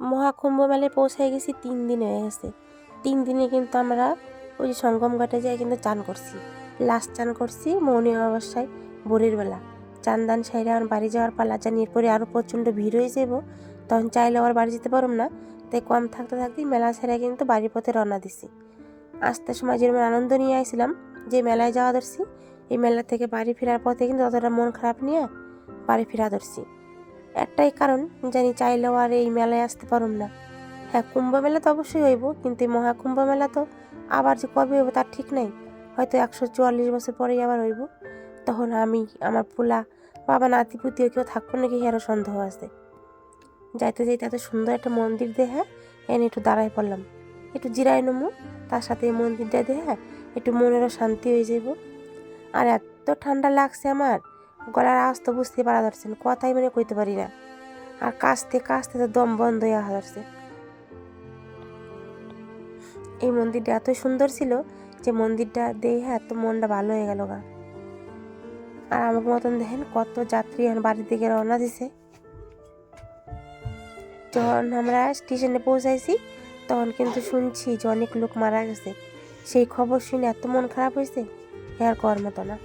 মহাকুম্ভ মেলায় পৌঁছায় গেছি, তিন দিন হয়ে গেছে। তিন দিনে কিন্তু আমরা ওই যে সঙ্গম ঘাটে যাই কিন্তু চান করছি। লাস্ট চান করছি মৌনী অমাবস্যায়, ভোরের বেলা। চান দান সাইরে আমার বাড়ি যাওয়ার পালা জানি এরপরে আরও প্রচণ্ড ভিড় হয়ে যাব তখন চাইলে আবার বাড়ি যেতে পারুম না। তাই কম থাকতে থাকতেই মেলা ছেড়ে কিন্তু বাড়ির পথে রওনা দিছি। আসতে সময় যেরকম আনন্দ নিয়ে আইছিলাম যে মেলায় যাওয়া ধরছি, এই মেলা থেকে বাড়ি ফেরার পথে কিন্তু ততটা মন খারাপ নিয়ে বাড়ি ফেরা ধরছি। একটাই কারণ, জানি চাইলেও আর এই মেলায় আসতে পারুম না। হ্যাঁ কুম্ভ মেলা তো অবশ্যই হইব, কিন্তু এই মহাকুম্ভ মেলা তো আবার যে কবে হইব তার ঠিক নাই। হয়তো একশো চুয়াল্লিশ বছর পরেই আবার হইব। তখন আমি, আমার পোলা, বাবা, নাতি পুতিও কেউ থাকব নাকি আরও সন্দেহ আছে। যাইতে যাইতে এত সুন্দর একটা মন্দির দেখে এনে একটু দাঁড়াই পড়লাম। একটু জিরাই নমু, তার সাথে এই মন্দিরটা দেখে একটু মনেরও শান্তি হয়ে যাইব। আর এত ঠান্ডা লাগছে আমার গলার আওয়াজ তো বুঝতে পারা না, কথাই মানে কইতে পারি না। আর কাশতে কাশতে তো দম বন্ধ হয়ে যাচ্ছে এই মন্দিরটা এত সুন্দর ছিল যে মন্দিরটা দেখে এত মনটা ভালো হয়ে গেল গা। আর আমার মতন দেখেন কত যাত্রী বাড়ির দিকে রওনা দিছে। যখন আমরা স্টেশনে পৌঁছাইছি, তখন কিন্তু শুনছি যে অনেক লোক মারা গেছে। সেই খবর শুনে এত মন খারাপ হয়েছে আর কর মতো না।